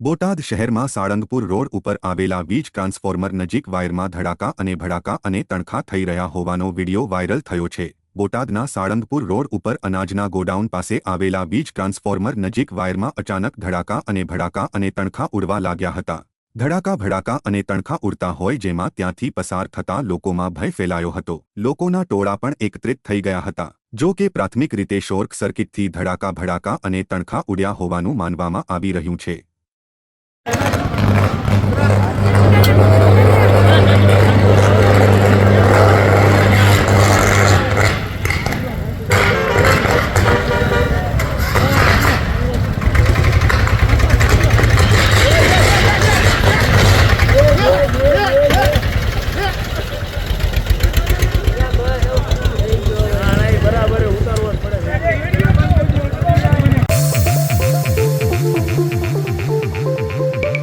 બોટાદ શહેરમાં સાળંગપુર રોડ ઉપર આવેલા વીજ ટ્રાન્સફોર્મર નજીક વાયરમાં ધડાકા અને ભડાકા અને તણખા થઈ રહ્યા હોવાનો વિડિયો વાયરલ થયો છે. બોટાદના સાળંગપુર રોડ ઉપર અનાજના ગોડાઉન પાસે આવેલા વીજ ટ્રાન્સફોર્મર નજીક વાયરમાં અચાનક ધડાકા અને ભડાકા અને તણખા ઉડવા લાગ્યા હતા. ધડાકા, ભડાકા અને તણખા ઉડતા હોય જેમાં ત્યાંથી પસાર થતા લોકોમાં ભય ફેલાયો હતો. લોકોના ટોળા પણ એકત્રિત થઈ ગયા હતા. જો કે પ્રાથમિક રીતે શોર્ટ સર્કિટથી ધડાકા, ભડાકા અને તણખા ઉડ્યા હોવાનું માનવામાં આવી રહ્યું છે.